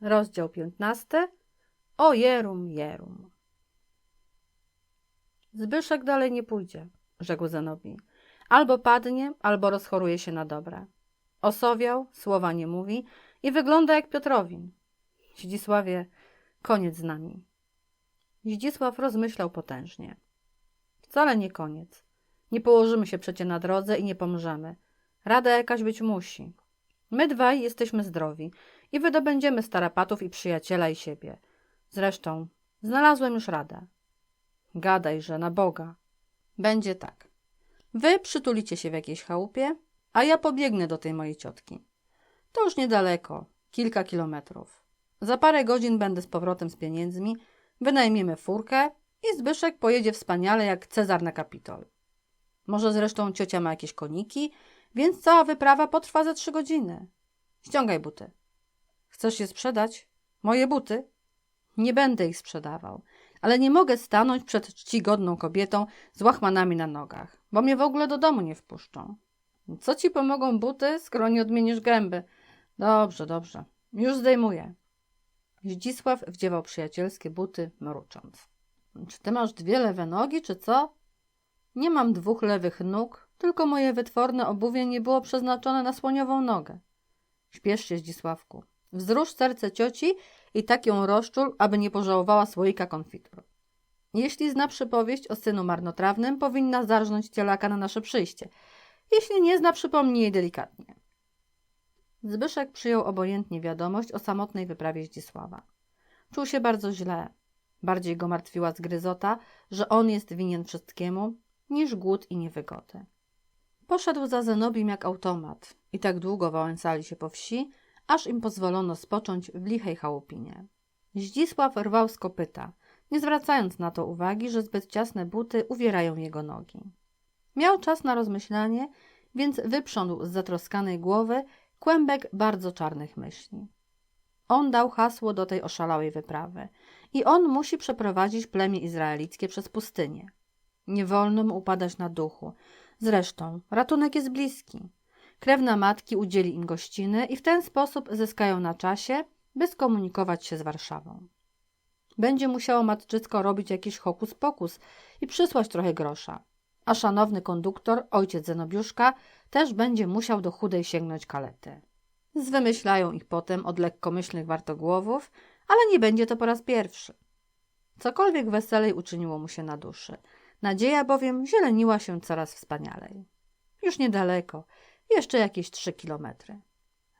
Rozdział 15. O Jerum, Jerum. Zbyszek dalej nie pójdzie, rzekł Zenobi. Albo padnie, albo rozchoruje się na dobre. Osowiał, słowa nie mówi i wygląda jak Piotrowin. Zdzisławie, koniec z nami. Zdzisław rozmyślał potężnie. Wcale nie koniec. Nie położymy się przecie na drodze i nie pomrzemy. Rada jakaś być musi. My dwaj jesteśmy zdrowi i wydobędziemy starapatów i przyjaciela i siebie. Zresztą znalazłem już radę. Gadaj, że na Boga. Będzie tak. Wy przytulicie się w jakiejś chałupie, a ja pobiegnę do tej mojej ciotki. To już niedaleko, kilka kilometrów. Za parę godzin będę z powrotem z pieniędzmi, wynajmiemy furkę i Zbyszek pojedzie wspaniale jak Cezar na Kapitol. Może zresztą ciocia ma jakieś koniki, więc cała wyprawa potrwa ze trzy godziny. Ściągaj buty. Chcesz je sprzedać? Moje buty? Nie będę ich sprzedawał, ale nie mogę stanąć przed czcigodną kobietą z łachmanami na nogach, bo mnie w ogóle do domu nie wpuszczą. Co ci pomogą buty, skoro nie odmienisz gęby? Dobrze, dobrze. Już zdejmuję. Zdzisław wdziewał przyjacielskie buty, mrucząc. Czy ty masz dwie lewe nogi, czy co? Nie mam dwóch lewych nóg, tylko moje wytworne obuwie nie było przeznaczone na słoniową nogę. Śpiesz się, Zdzisławku. Wzrusz serce cioci i tak ją rozczul, aby nie pożałowała słoika konfitur. Jeśli zna przypowieść o synu marnotrawnym, powinna zarżnąć cielaka na nasze przyjście. Jeśli nie zna, przypomnij jej delikatnie. Zbyszek przyjął obojętnie wiadomość o samotnej wyprawie Zdzisława. Czuł się bardzo źle. Bardziej go martwiła zgryzota, że on jest winien wszystkiemu, niż głód i niewygody. Poszedł za Zenobim jak automat i tak długo wałęsali się po wsi, aż im pozwolono spocząć w lichej chałupinie. Zdzisław rwał z kopyta, nie zwracając na to uwagi, że zbyt ciasne buty uwierają jego nogi. Miał czas na rozmyślanie, więc wyprzątł z zatroskanej głowy kłębek bardzo czarnych myśli. On dał hasło do tej oszalałej wyprawy i on musi przeprowadzić plemię izraelickie przez pustynię. Nie wolno mu upadać na duchu. Zresztą ratunek jest bliski. Krewna matki udzieli im gościny i w ten sposób zyskają na czasie, by skomunikować się z Warszawą. Będzie musiało matczycko robić jakiś hokus pokus i przysłać trochę grosza. A szanowny konduktor, ojciec Zenobiuszka, też będzie musiał do chudej sięgnąć kalety. Zwymyślają ich potem od lekkomyślnych wartogłowów, ale nie będzie to po raz pierwszy. Cokolwiek weselej uczyniło mu się na duszy. Nadzieja bowiem zieleniła się coraz wspanialej. Już niedaleko, jeszcze jakieś trzy kilometry.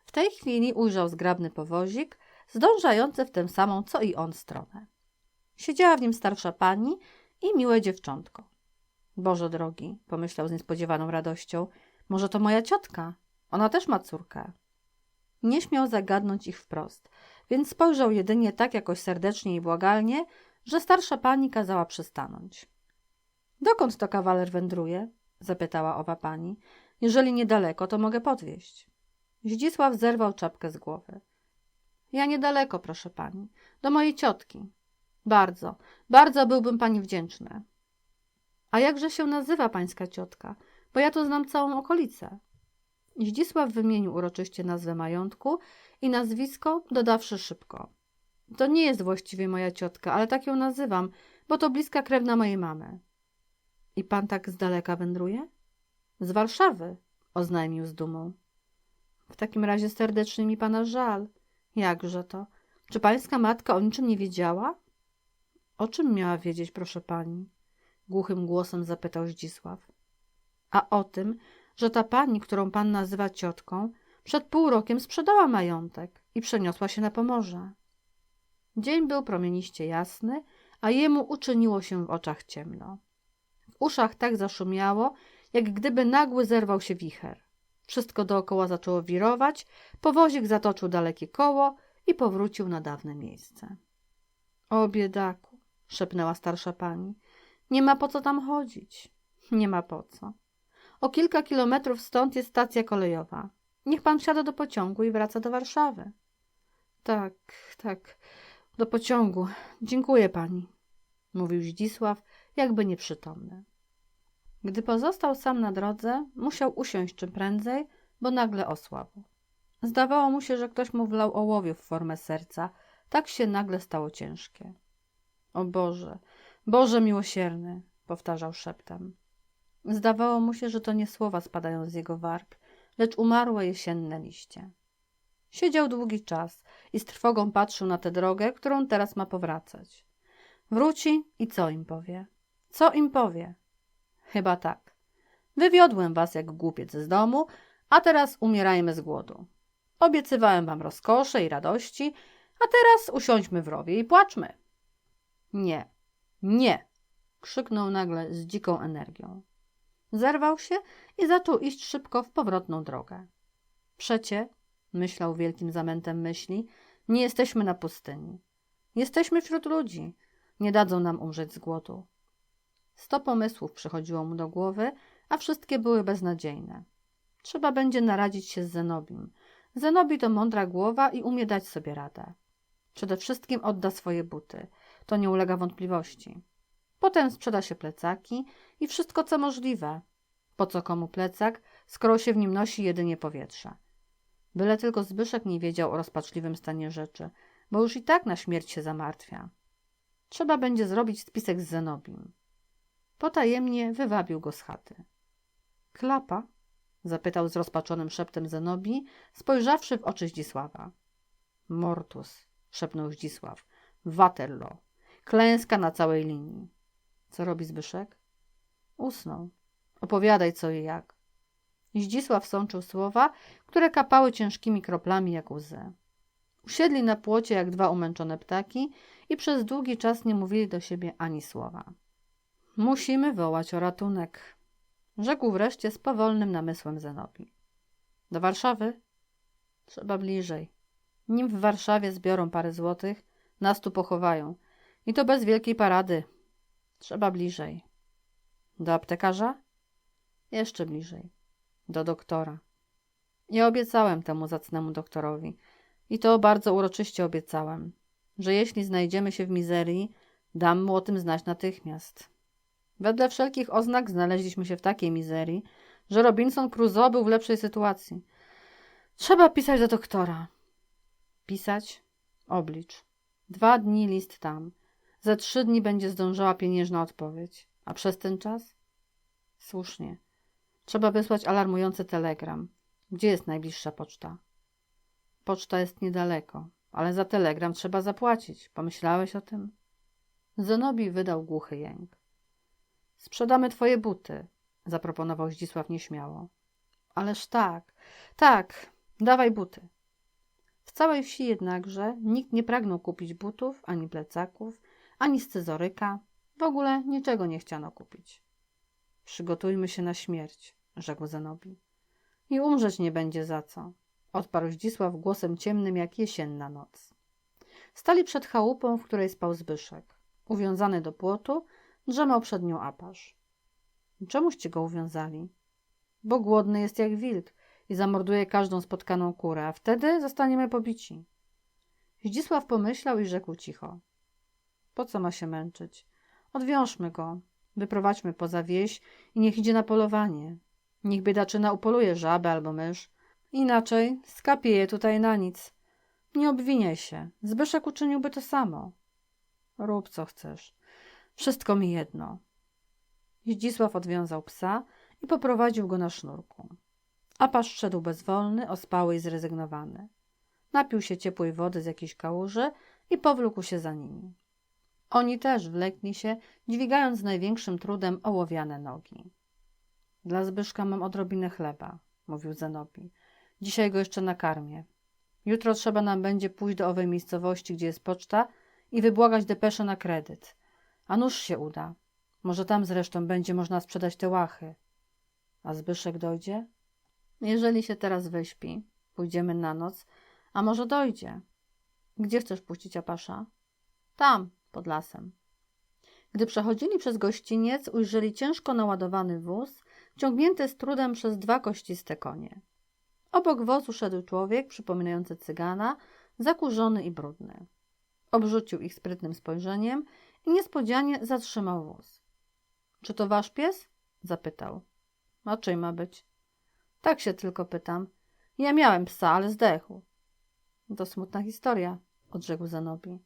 W tej chwili ujrzał zgrabny powozik, zdążający w tę samą, co i on stronę. Siedziała w nim starsza pani i miłe dziewczątko. Boże drogi, pomyślał z niespodziewaną radością, może to moja ciotka? Ona też ma córkę. Nie śmiał zagadnąć ich wprost, więc spojrzał jedynie tak jakoś serdecznie i błagalnie, że starsza pani kazała przystanąć. Dokąd to kawaler wędruje? zapytała owa pani. Jeżeli niedaleko, to mogę podwieźć. Zdzisław zerwał czapkę z głowy. Ja niedaleko, proszę pani. Do mojej ciotki. Bardzo, bardzo byłbym pani wdzięczny. A jakże się nazywa pańska ciotka? Bo ja tu znam całą okolicę. Zdzisław wymienił uroczyście nazwę majątku i nazwisko, dodawszy szybko. To nie jest właściwie moja ciotka, ale tak ją nazywam, bo to bliska krewna mojej mamy. I pan tak z daleka wędruje? Z Warszawy, oznajmił z dumą. W takim razie serdecznie mi pana żal. Jakże to? Czy pańska matka o niczym nie wiedziała? O czym miała wiedzieć, proszę pani? Głuchym głosem zapytał Zdzisław. A o tym, że ta pani, którą pan nazywa ciotką, przed pół rokiem sprzedała majątek i przeniosła się na Pomorze. Dzień był promieniście jasny, a jemu uczyniło się w oczach ciemno. W uszach tak zaszumiało, jak gdyby nagły zerwał się wicher. Wszystko dookoła zaczęło wirować, powozik zatoczył dalekie koło i powrócił na dawne miejsce. O biedaku, szepnęła starsza pani, nie ma po co tam chodzić. Nie ma po co. O kilka kilometrów stąd jest stacja kolejowa. Niech pan wsiada do pociągu i wraca do Warszawy. Tak, tak, do pociągu. Dziękuję pani, mówił Zdzisław, jakby nieprzytomny. Gdy pozostał sam na drodze, musiał usiąść czym prędzej, bo nagle osłabł. Zdawało mu się, że ktoś mu wlał ołowiu w formę serca. Tak się nagle stało ciężkie. O Boże, Boże miłosierny, powtarzał szeptem. Zdawało mu się, że to nie słowa spadają z jego warg, lecz umarłe jesienne liście. Siedział długi czas i z trwogą patrzył na tę drogę, którą teraz ma powracać. Wróci i co im powie? Co im powie? Chyba tak. Wywiodłem was jak głupiec z domu, a teraz umierajmy z głodu. Obiecywałem wam rozkosze i radości, a teraz usiądźmy w rowie i płaczmy. Nie, nie, krzyknął nagle z dziką energią. Zerwał się i zaczął iść szybko w powrotną drogę. Przecie, myślał wielkim zamętem myśli, nie jesteśmy na pustyni. Jesteśmy wśród ludzi. Nie dadzą nam umrzeć z głodu. Sto pomysłów przychodziło mu do głowy, a wszystkie były beznadziejne. Trzeba będzie naradzić się z Zenobim. Zenobi to mądra głowa i umie dać sobie radę. Przede wszystkim odda swoje buty. To nie ulega wątpliwości. Potem sprzeda się plecaki i wszystko, co możliwe. Po co komu plecak, skoro się w nim nosi jedynie powietrze? Byle tylko Zbyszek nie wiedział o rozpaczliwym stanie rzeczy, bo już i tak na śmierć się zamartwia. Trzeba będzie zrobić spisek z Zenobim. Potajemnie wywabił go z chaty. Klapa? zapytał z rozpaczonym szeptem Zenobi, spojrzawszy w oczy Zdzisława. Mortus, szepnął Zdzisław. Waterloo. Klęska na całej linii. Co robi Zbyszek? Usnął. Opowiadaj co i jak. Zdzisław sączył słowa, które kapały ciężkimi kroplami jak łzy. Usiedli na płocie jak dwa umęczone ptaki i przez długi czas nie mówili do siebie ani słowa. Musimy wołać o ratunek, rzekł wreszcie z powolnym namysłem Zenobi. Do Warszawy? Trzeba bliżej. Nim w Warszawie zbiorą parę złotych, nas tu pochowają. I to bez wielkiej parady. Trzeba bliżej. Do aptekarza? Jeszcze bliżej. Do doktora. Ja obiecałem temu zacnemu doktorowi. I to bardzo uroczyście obiecałem, że jeśli znajdziemy się w mizerii, dam mu o tym znać natychmiast. Wedle wszelkich oznak znaleźliśmy się w takiej mizerii, że Robinson Crusoe był w lepszej sytuacji. Trzeba pisać do doktora. Pisać? Oblicz. Dwa dni list tam. Za trzy dni będzie zdążała pieniężna odpowiedź. A przez ten czas? Słusznie. Trzeba wysłać alarmujący telegram. Gdzie jest najbliższa poczta? Poczta jest niedaleko, ale za telegram trzeba zapłacić. Pomyślałeś o tym? Zenobi wydał głuchy jęk. Sprzedamy twoje buty, zaproponował Zdzisław nieśmiało. Ależ tak, tak, dawaj buty. W całej wsi jednakże nikt nie pragnął kupić butów, ani plecaków, ani scyzoryka. W ogóle niczego nie chciano kupić. Przygotujmy się na śmierć, rzekł Zenobi. I umrzeć nie będzie za co, odparł Zdzisław głosem ciemnym jak jesienna noc. Stali przed chałupą, w której spał Zbyszek. Uwiązany do płotu, drzemał przed nią apasz. Czemuście go uwiązali? Bo głodny jest jak wilk i zamorduje każdą spotkaną kurę, a wtedy zostaniemy pobici. Zdzisław pomyślał i rzekł cicho. Po co ma się męczyć? Odwiążmy go, wyprowadźmy poza wieś i niech idzie na polowanie. Niech biedaczyna upoluje żabę albo mysz. Inaczej skapie je tutaj na nic. Nie obwiniaj się. Zbyszek uczyniłby to samo. Rób co chcesz. Wszystko mi jedno. Zdzisław odwiązał psa i poprowadził go na sznurku. Apasz szedł bezwolny, ospały i zrezygnowany. Napił się ciepłej wody z jakiejś kałuży i powlókł się za nimi. Oni też wlekli się, dźwigając z największym trudem ołowiane nogi. Dla Zbyszka mam odrobinę chleba, mówił Zenobi. Dzisiaj go jeszcze nakarmię. Jutro trzeba nam będzie pójść do owej miejscowości, gdzie jest poczta i wybłagać depeszę na kredyt. A nuż się uda. Może tam zresztą będzie można sprzedać te łachy. A Zbyszek dojdzie? Jeżeli się teraz wyśpi, pójdziemy na noc, a może dojdzie. Gdzie chcesz puścić Apasza? Tam, pod lasem. Gdy przechodzili przez gościniec, ujrzeli ciężko naładowany wóz, ciągnięty z trudem przez dwa kościste konie. Obok wozu szedł człowiek przypominający cygana, zakurzony i brudny. Obrzucił ich sprytnym spojrzeniem niespodzianie zatrzymał wóz. Czy to wasz pies? zapytał. A czyj ma być? Tak się tylko pytam. Ja miałem psa, ale zdechł. To smutna historia, odrzekł Zenobi.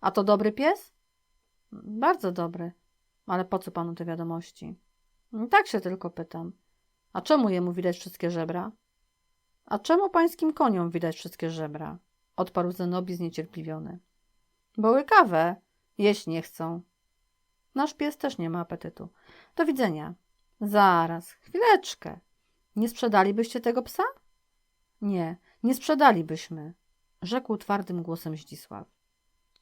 A to dobry pies? Bardzo dobry. Ale po co panu te wiadomości? Tak się tylko pytam. A czemu jemu widać wszystkie żebra? A czemu pańskim koniom widać wszystkie żebra? Odparł Zenobi zniecierpliwiony. Bo łykawe. Jeść nie chcą. Nasz pies też nie ma apetytu. Do widzenia. Zaraz, chwileczkę. Nie sprzedalibyście tego psa? Nie, nie sprzedalibyśmy, rzekł twardym głosem Zdzisław.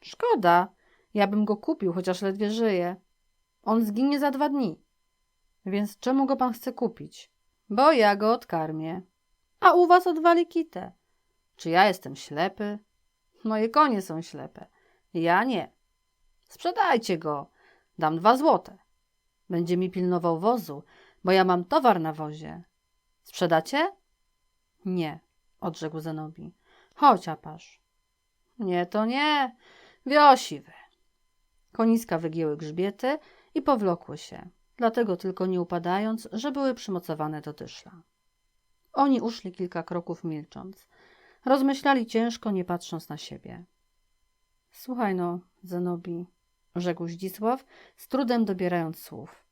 Szkoda, ja bym go kupił, chociaż ledwie żyje. On zginie za dwa dni. Więc czemu go pan chce kupić? Bo ja go odkarmię. A u was odwali kitę. Czy ja jestem ślepy? Moje konie są ślepe. Ja nie. Sprzedajcie go. Dam dwa złote. Będzie mi pilnował wozu, bo ja mam towar na wozie. Sprzedacie? Nie, odrzekł Zenobi. Chodź, apasz. Nie, to nie. Wiosiwy. Koniska wygięły grzbiety i powlokły się, dlatego tylko nie upadając, że były przymocowane do dyszla. Oni uszli kilka kroków milcząc. Rozmyślali ciężko, nie patrząc na siebie. Słuchaj no, Zenobi, rzekł Zdzisław, z trudem dobierając słów.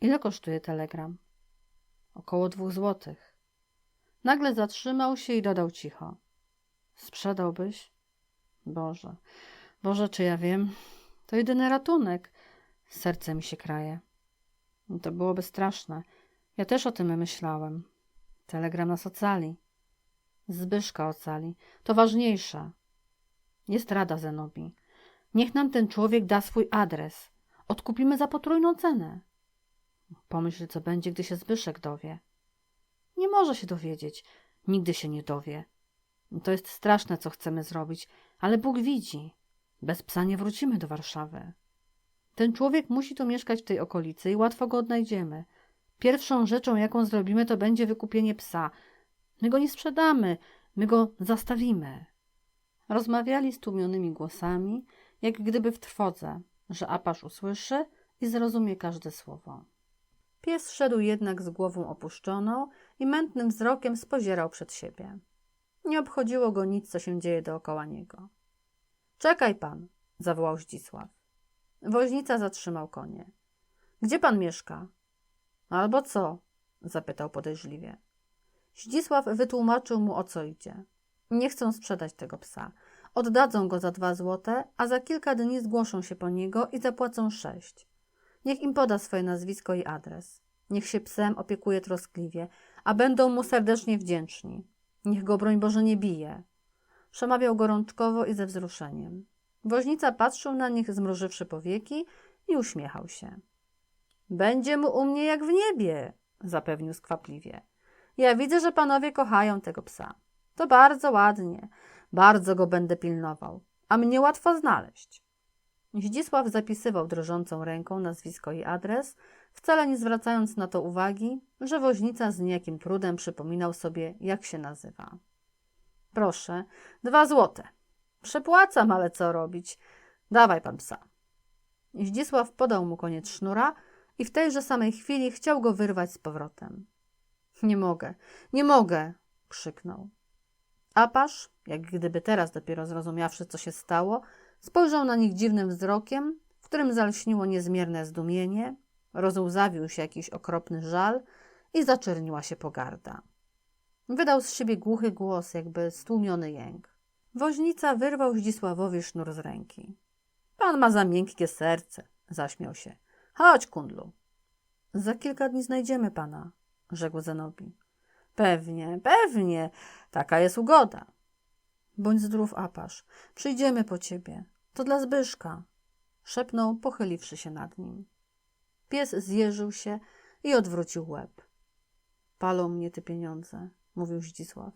Ile kosztuje telegram? Około dwóch złotych. Nagle zatrzymał się i dodał cicho. Sprzedałbyś? Boże, Boże, czy ja wiem? To jedyny ratunek. Serce mi się kraje. To byłoby straszne. Ja też o tym myślałem. Telegram nas ocali. Zbyszka ocali. To ważniejsze. Jest rada Zenobi. Niech nam ten człowiek da swój adres. Odkupimy za potrójną cenę. Pomyśl, co będzie, gdy się Zbyszek dowie. Nie może się dowiedzieć. Nigdy się nie dowie. To jest straszne, co chcemy zrobić, ale Bóg widzi. Bez psa nie wrócimy do Warszawy. Ten człowiek musi tu mieszkać w tej okolicy i łatwo go odnajdziemy. Pierwszą rzeczą, jaką zrobimy, to będzie wykupienie psa. My go nie sprzedamy, my go zastawimy. Rozmawiali stłumionymi głosami, jak gdyby w trwodze, że Apasz usłyszy i zrozumie każde słowo. Pies szedł jednak z głową opuszczoną i mętnym wzrokiem spozierał przed siebie. Nie obchodziło go nic, co się dzieje dookoła niego. Czekaj pan, zawołał Zdzisław. Woźnica zatrzymał konie. Gdzie pan mieszka? Albo co? zapytał podejrzliwie. Zdzisław wytłumaczył mu o co idzie. Nie chcą sprzedać tego psa. Oddadzą go za dwa złote, a za kilka dni zgłoszą się po niego i zapłacą sześć. Niech im poda swoje nazwisko i adres. Niech się psem opiekuje troskliwie, a będą mu serdecznie wdzięczni. Niech go broń Boże nie bije. Przemawiał gorączkowo i ze wzruszeniem. Woźnica patrzył na nich, zmrużywszy powieki i uśmiechał się. Będzie mu u mnie jak w niebie, zapewnił skwapliwie. Ja widzę, że panowie kochają tego psa. To bardzo ładnie. Bardzo go będę pilnował, a mnie łatwo znaleźć. Zdzisław zapisywał drżącą ręką nazwisko i adres, wcale nie zwracając na to uwagi, że woźnica z niejakim trudem przypominał sobie, jak się nazywa. Proszę, dwa złote. Przepłacam, ale co robić? Dawaj pan psa. Zdzisław podał mu koniec sznura i w tejże samej chwili chciał go wyrwać z powrotem. Nie mogę, nie mogę, krzyknął. Apasz, jak gdyby teraz dopiero zrozumiawszy, co się stało, spojrzał na nich dziwnym wzrokiem, w którym zalśniło niezmierne zdumienie, rozłzawił się jakiś okropny żal i zaczerniła się pogarda. Wydał z siebie głuchy głos, jakby stłumiony jęk. Woźnica wyrwał Zdzisławowi sznur z ręki. Pan ma za miękkie serce, zaśmiał się. Chodź, kundlu. Za kilka dni znajdziemy pana, rzekł Zenobi. Pewnie, pewnie, taka jest ugoda. Bądź zdrów, Apasz. Przyjdziemy po ciebie. To dla Zbyszka. Szepnął, pochyliwszy się nad nim. Pies zjeżył się i odwrócił łeb. Palą mnie te pieniądze, mówił Zdzisław.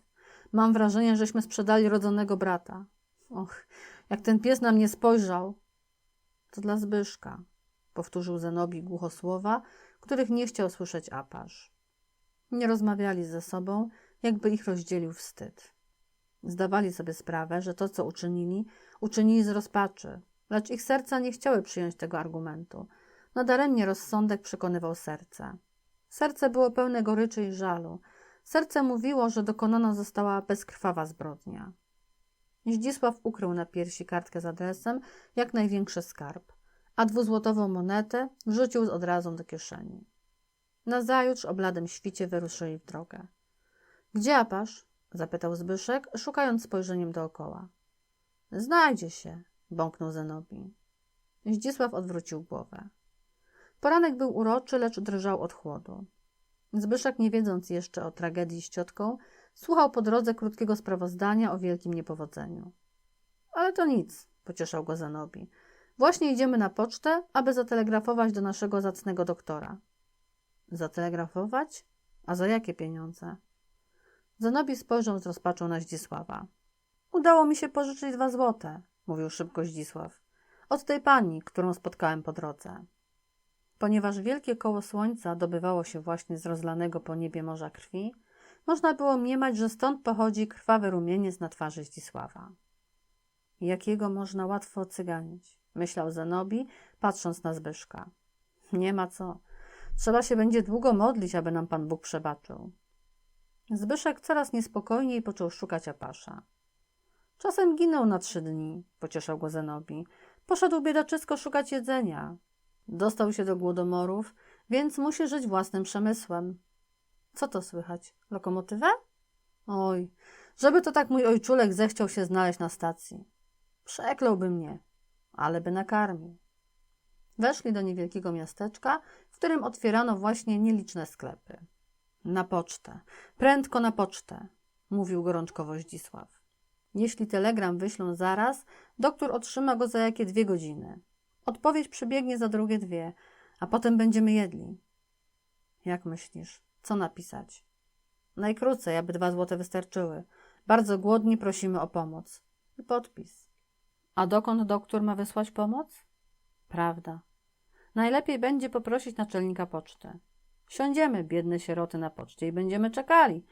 Mam wrażenie, żeśmy sprzedali rodzonego brata. Och, jak ten pies na mnie spojrzał. To dla Zbyszka, powtórzył Zenobi głuchosłowa, których nie chciał słyszeć Apasz. Nie rozmawiali ze sobą, jakby ich rozdzielił wstyd. Zdawali sobie sprawę, że to, co uczynili, uczynili z rozpaczy, lecz ich serca nie chciały przyjąć tego argumentu. Nadaremnie rozsądek przekonywał serce. Serce było pełne goryczy i żalu. Serce mówiło, że dokonana została bezkrwawa zbrodnia. Zdzisław ukrył na piersi kartkę z adresem jak największy skarb, a dwuzłotową monetę wrzucił od razu do kieszeni. Nazajutrz o bladym świcie wyruszyli w drogę. Gdzie apasz? Zapytał Zbyszek, szukając spojrzeniem dookoła. Znajdzie się, bąknął Zenobi. Zdzisław odwrócił głowę. Poranek był uroczy, lecz drżał od chłodu. Zbyszek, nie wiedząc jeszcze o tragedii z ciotką, słuchał po drodze krótkiego sprawozdania o wielkim niepowodzeniu. Ale to nic, pocieszał go Zanobi. Właśnie idziemy na pocztę, aby zatelegrafować do naszego zacnego doktora. Zatelegrafować? A za jakie pieniądze? Zanobi spojrzał z rozpaczą na Zdzisława. Udało mi się pożyczyć dwa złote, mówił szybko Zdzisław. Od tej pani, którą spotkałem po drodze. Ponieważ wielkie koło słońca dobywało się właśnie z rozlanego po niebie morza krwi, można było mniemać, że stąd pochodzi krwawy rumieniec na twarzy Zdzisława. Jakiego można łatwo ocyganić, myślał Zenobi, patrząc na Zbyszka. Nie ma co. Trzeba się będzie długo modlić, aby nam Pan Bóg przebaczył. Zbyszek coraz niespokojniej począł szukać Apasza. Czasem ginął na trzy dni, pocieszał go Zenobi. Poszedł biedaczysko szukać jedzenia. Dostał się do głodomorów, więc musi żyć własnym przemysłem. Co to słychać? Lokomotywę? Oj, żeby to tak mój ojczulek zechciał się znaleźć na stacji. Przekląłby mnie, ale by nakarmił. Weszli do niewielkiego miasteczka, w którym otwierano właśnie nieliczne sklepy. Na pocztę, prędko na pocztę, mówił gorączkowo Zdzisław. Jeśli telegram wyślą zaraz, doktor otrzyma go za jakie dwie godziny. Odpowiedź przybiegnie za drugie dwie, a potem będziemy jedli. Jak myślisz, co napisać? Najkrócej, aby dwa złote wystarczyły. Bardzo głodni prosimy o pomoc. I podpis. A dokąd doktor ma wysłać pomoc? Prawda. Najlepiej będzie poprosić naczelnika poczty. Siądziemy, biedne sieroty, na poczcie i będziemy czekali.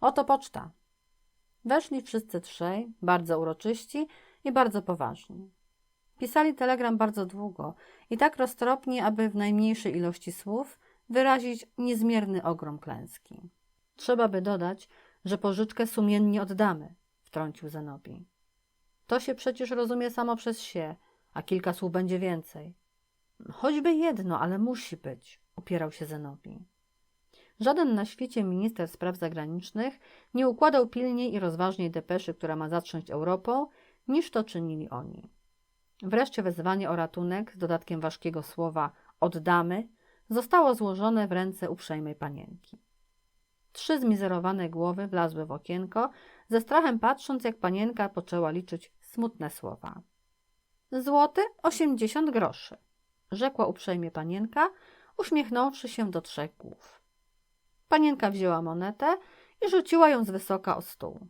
Oto poczta. Weszli wszyscy trzej, bardzo uroczyści i bardzo poważni. Pisali telegram bardzo długo i tak roztropnie, aby w najmniejszej ilości słów wyrazić niezmierny ogrom klęski. Trzeba by dodać, że pożyczkę sumiennie oddamy, wtrącił Zenobi. To się przecież rozumie samo przez się, a kilka słów będzie więcej. Choćby jedno, ale musi być, upierał się Zenobi. Żaden na świecie minister spraw zagranicznych nie układał pilniej i rozważniej depeszy, która ma zatrząść Europą, niż to czynili oni. Wreszcie wezwanie o ratunek z dodatkiem ważkiego słowa oddamy zostało złożone w ręce uprzejmej panienki. Trzy zmizerowane głowy wlazły w okienko, ze strachem patrząc, jak panienka poczęła liczyć smutne słowa. Złoty osiemdziesiąt groszy, rzekła uprzejmie panienka, uśmiechnąwszy się do trzech głów. Panienka wzięła monetę i rzuciła ją z wysoka o stół.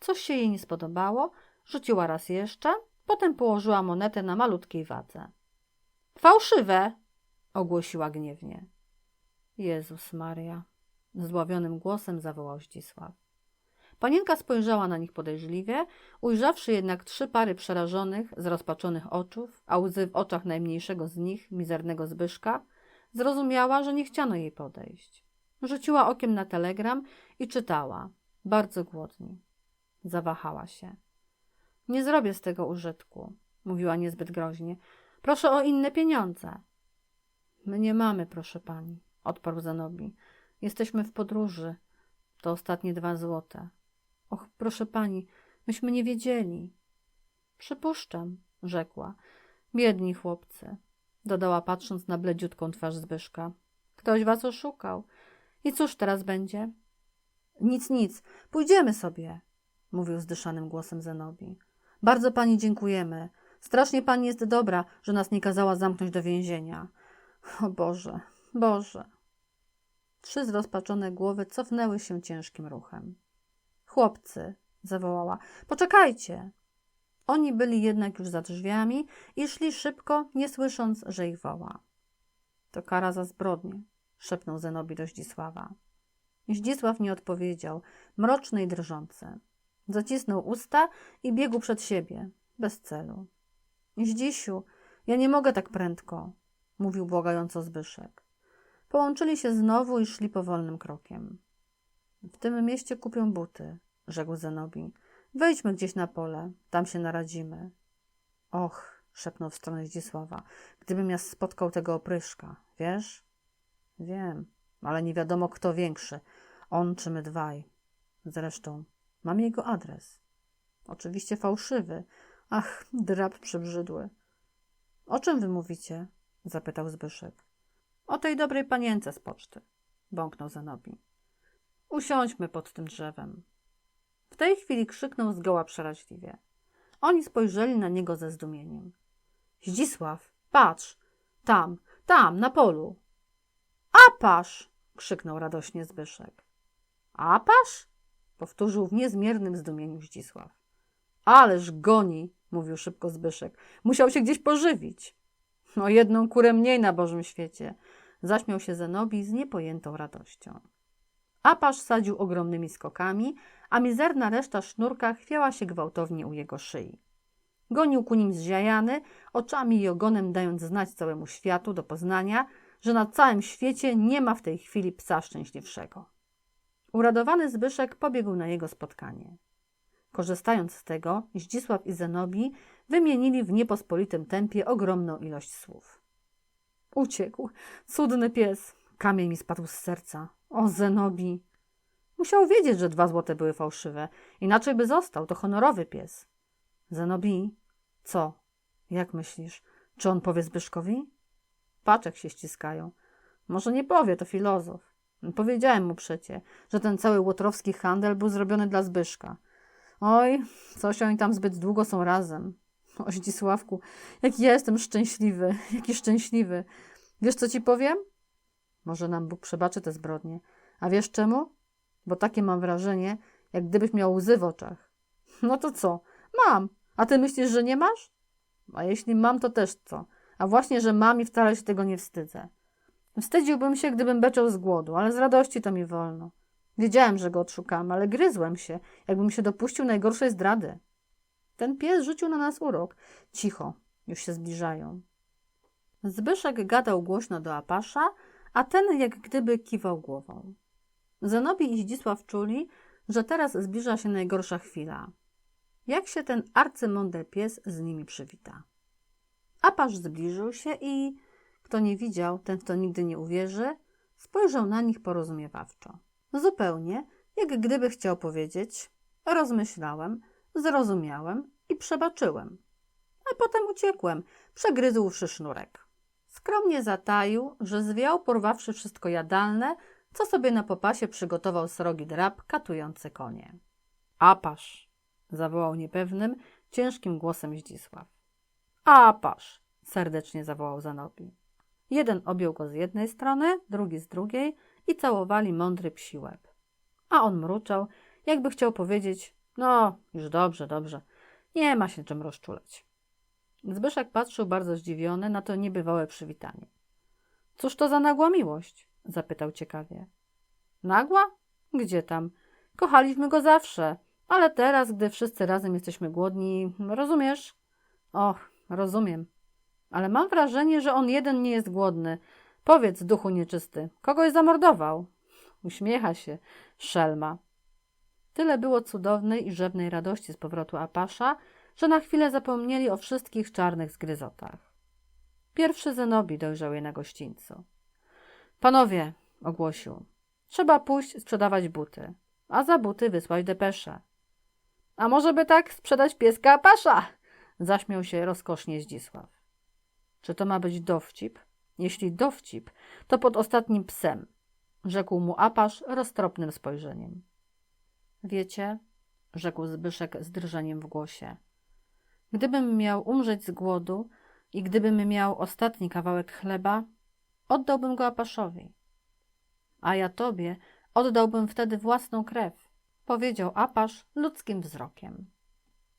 Coś się jej nie spodobało, rzuciła raz jeszcze, potem położyła monetę na malutkiej wadze. Fałszywe! ogłosiła gniewnie. Jezus Maria! Zdławionym głosem zawołał Zdzisław. Panienka spojrzała na nich podejrzliwie, ujrzawszy jednak trzy pary przerażonych, zrozpaczonych oczów, a łzy w oczach najmniejszego z nich, mizernego Zbyszka, zrozumiała, że nie chciano jej podejść. Rzuciła okiem na telegram i czytała, bardzo głodni. Zawahała się. Nie zrobię z tego użytku, mówiła niezbyt groźnie. Proszę o inne pieniądze. My nie mamy, proszę pani, odparł Zanobi. Jesteśmy w podróży. To ostatnie dwa złote. Och, proszę pani, myśmy nie wiedzieli. Przypuszczam, rzekła. Biedni chłopcy, dodała patrząc na bledziutką twarz Zbyszka. Ktoś was oszukał. I cóż teraz będzie? Nic, nic, pójdziemy sobie, mówił zdyszanym głosem Zenobi. Bardzo pani dziękujemy. Strasznie pani jest dobra, że nas nie kazała zamknąć do więzienia. O Boże, Boże. Trzy zrozpaczone głowy cofnęły się ciężkim ruchem. Chłopcy, zawołała, poczekajcie. Oni byli jednak już za drzwiami i szli szybko, nie słysząc, że ich woła. To kara za zbrodnię, szepnął Zenobi do Zdzisława. Zdzisław nie odpowiedział, mroczny i drżący. Zacisnął usta i biegł przed siebie, bez celu. Zdzisiu, ja nie mogę tak prędko, mówił błagająco Zbyszek. Połączyli się znowu i szli powolnym krokiem. W tym mieście kupią buty, rzekł Zenobi. Wejdźmy gdzieś na pole, tam się naradzimy. Och, szepnął w stronę Zdzisława, gdybym ja spotkał tego opryszka, wiesz? Wiem, ale nie wiadomo kto większy, on czy my dwaj. Zresztą, mam jego adres. Oczywiście fałszywy. Ach, drab przebrzydły. O czym wy mówicie? zapytał Zbyszek. O tej dobrej panience z poczty, bąknął Zanobi. Usiądźmy pod tym drzewem. W tej chwili krzyknął zgoła przeraźliwie. Oni spojrzeli na niego ze zdumieniem. Zdzisław, patrz, tam, tam, na polu. Apasz! krzyknął radośnie Zbyszek. Apasz? powtórzył w niezmiernym zdumieniu Zdzisław. Ależ goni, mówił szybko Zbyszek. Musiał się gdzieś pożywić. No jedną kurę mniej na Bożym świecie. Zaśmiał się Zenobi z niepojętą radością. Apasz sadził ogromnymi skokami, a mizerna reszta sznurka chwiała się gwałtownie u jego szyi. Gonił ku nim zziajany, oczami i ogonem dając znać całemu światu do poznania, że na całym świecie nie ma w tej chwili psa szczęśliwszego. Uradowany Zbyszek pobiegł na jego spotkanie. Korzystając z tego, Zdzisław i Zenobi wymienili w niepospolitym tempie ogromną ilość słów. Uciekł, cudny pies, kamień mi spadł z serca. O, Zenobi! Musiał wiedzieć, że dwa złote były fałszywe, inaczej by został, to honorowy pies. Zenobi, co? Jak myślisz? Czy on powie Zbyszkowi? Paczek się ściskają. Może nie powie, to filozof. Powiedziałem mu przecie, że ten cały łotrowski handel był zrobiony dla Zbyszka. Oj, coś oni tam zbyt długo są razem. O, Zdzisławku, jaki ja jestem szczęśliwy, jaki szczęśliwy. Wiesz, co ci powiem? Może nam Bóg przebaczy te zbrodnie. A wiesz czemu? Bo takie mam wrażenie, jak gdybyś miał łzy w oczach. No to co? Mam. A ty myślisz, że nie masz? A jeśli mam, to też co? A właśnie, że mam i wcale się tego nie wstydzę. Wstydziłbym się, gdybym beczał z głodu, ale z radości to mi wolno. Wiedziałem, że go odszukam, ale gryzłem się, jakbym się dopuścił najgorszej zdrady. Ten pies rzucił na nas urok. Cicho, już się zbliżają. Zbyszek gadał głośno do Apasza, a ten jak gdyby kiwał głową. Zenobi i Zdzisław czuli, że teraz zbliża się najgorsza chwila. Jak się ten arcymądry pies z nimi przywita. Apasz zbliżył się i, kto nie widział, ten w to nigdy nie uwierzy, spojrzał na nich porozumiewawczo. Zupełnie, jak gdyby chciał powiedzieć: Rozmyślałem, zrozumiałem i przebaczyłem. A potem uciekłem, przegryzłszy sznurek. Skromnie zataił, że zwiał, porwawszy wszystko jadalne, co sobie na popasie przygotował srogi drab katujący konie. Apasz! zawołał niepewnym, ciężkim głosem Zdzisław. Apasz! serdecznie zawołał Zanobi. Jeden objął go z jednej strony, drugi z drugiej i całowali mądry psi łeb. A on mruczał, jakby chciał powiedzieć: No, już dobrze, dobrze, nie ma się czym rozczulać. Zbyszek patrzył bardzo zdziwiony na to niebywałe przywitanie. Cóż to za nagła miłość? Zapytał ciekawie. Nagła? Gdzie tam? Kochaliśmy go zawsze, ale teraz, gdy wszyscy razem jesteśmy głodni, rozumiesz? Och, rozumiem. Ale mam wrażenie, że on jeden nie jest głodny. Powiedz, duchu nieczysty, kogoś zamordował. Uśmiecha się, szelma. Tyle było cudownej i rzewnej radości z powrotu Apasza, że na chwilę zapomnieli o wszystkich czarnych zgryzotach. Pierwszy Zenobi dojrzał je na gościńcu. Panowie, ogłosił, trzeba pójść sprzedawać buty, a za buty wysłać depeszę. A może by tak sprzedać pieska Apasza? Zaśmiał się rozkosznie Zdzisław. Czy to ma być dowcip? Jeśli dowcip, to pod ostatnim psem, rzekł mu Apasz roztropnym spojrzeniem. Wiecie, rzekł Zbyszek z drżeniem w głosie, gdybym miał umrzeć z głodu i gdybym miał ostatni kawałek chleba, oddałbym go Apaszowi. A ja tobie oddałbym wtedy własną krew, powiedział Apasz ludzkim wzrokiem.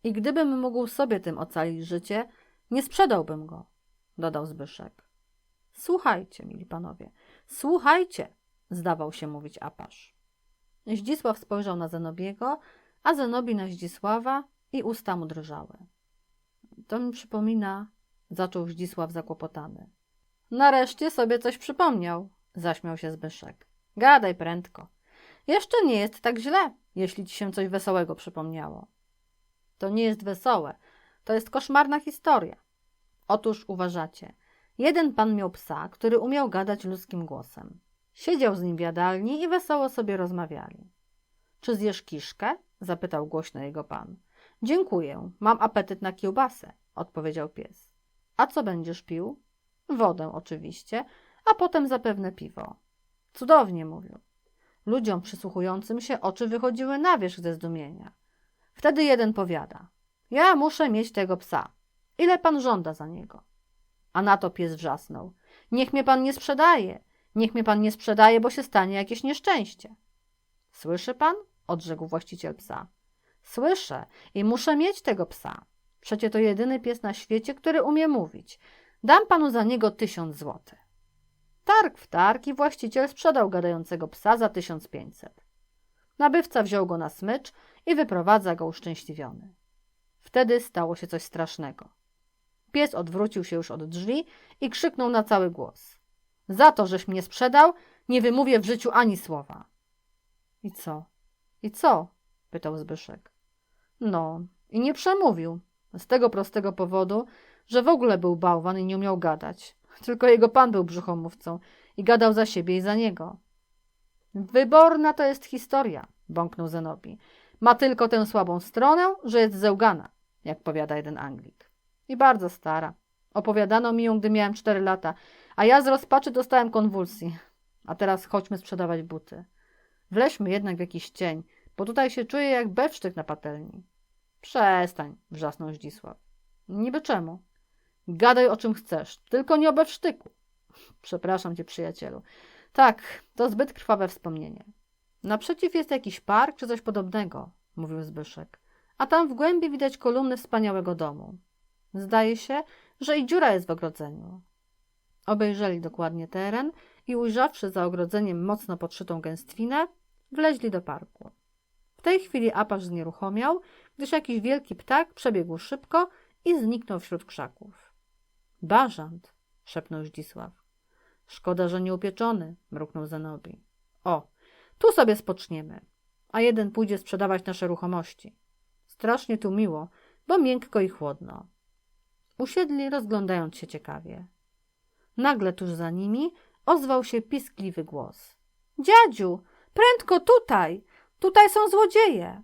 I gdybym mógł sobie tym ocalić życie, nie sprzedałbym go, dodał Zbyszek. Słuchajcie, mili panowie, słuchajcie, zdawał się mówić Apasz. Zdzisław spojrzał na Zenobiego, a Zenobi na Zdzisława i usta mu drżały. To mi przypomina, zaczął Zdzisław zakłopotany. Nareszcie sobie coś przypomniał, zaśmiał się Zbyszek. Gadaj prędko. Jeszcze nie jest tak źle, jeśli ci się coś wesołego przypomniało. To nie jest wesołe, to jest koszmarna historia. Otóż uważacie, jeden pan miał psa, który umiał gadać ludzkim głosem. Siedział z nim w jadalni i wesoło sobie rozmawiali. Czy zjesz kiszkę? zapytał głośno jego pan. Dziękuję, mam apetyt na kiełbasę, odpowiedział pies. A co będziesz pił? Wodę oczywiście, a potem zapewne piwo. Cudownie mówił. Ludziom przysłuchującym się oczy wychodziły na wierzch ze zdumienia. Wtedy jeden powiada: Ja muszę mieć tego psa. Ile pan żąda za niego? A na to pies wrzasnął: Niech mnie pan nie sprzedaje. Niech mnie pan nie sprzedaje, bo się stanie jakieś nieszczęście. Słyszy pan? odrzekł właściciel psa. Słyszę i muszę mieć tego psa. Przecie to jedyny pies na świecie, który umie mówić. Dam panu za niego tysiąc złotych. Targ w targ i właściciel sprzedał gadającego psa za tysiąc pięćset. Nabywca wziął go na smycz i wyprowadza go uszczęśliwiony. Wtedy stało się coś strasznego. Pies odwrócił się już od drzwi i krzyknął na cały głos. Za to, żeś mnie sprzedał, nie wymówię w życiu ani słowa. I co? I co? pytał Zbyszek. No, i nie przemówił. Z tego prostego powodu, że w ogóle był bałwan i nie umiał gadać. Tylko jego pan był brzuchomówcą i gadał za siebie i za niego. Wyborna to jest historia, bąknął Zenobi. Ma tylko tę słabą stronę, że jest zełgana, jak powiada jeden Anglik. I bardzo stara. Opowiadano mi ją, gdy miałem cztery lata, a ja z rozpaczy dostałem konwulsji. A teraz chodźmy sprzedawać buty. Wleźmy jednak w jakiś cień, bo tutaj się czuję jak bewsztyk na patelni. Przestań, wrzasnął Zdzisław. Niby czemu? Gadaj o czym chcesz, tylko nie o bewsztyku. Przepraszam cię, przyjacielu. Tak, to zbyt krwawe wspomnienie. Naprzeciw jest jakiś park czy coś podobnego, mówił Zbyszek. A tam w głębi widać kolumny wspaniałego domu. Zdaje się, że i dziura jest w ogrodzeniu. Obejrzeli dokładnie teren i ujrzawszy za ogrodzeniem mocno podszytą gęstwinę, wleźli do parku. W tej chwili Apasz znieruchomiał, gdyż jakiś wielki ptak przebiegł szybko i zniknął wśród krzaków. Bażant, szepnął Zdzisław. Szkoda, że nie upieczony, mruknął Zenobi. O, tu sobie spoczniemy, a jeden pójdzie sprzedawać nasze ruchomości. Strasznie tu miło, bo miękko i chłodno. Usiedli, rozglądając się ciekawie. Nagle tuż za nimi ozwał się piskliwy głos. Dziadziu, prędko tutaj! Tutaj są złodzieje!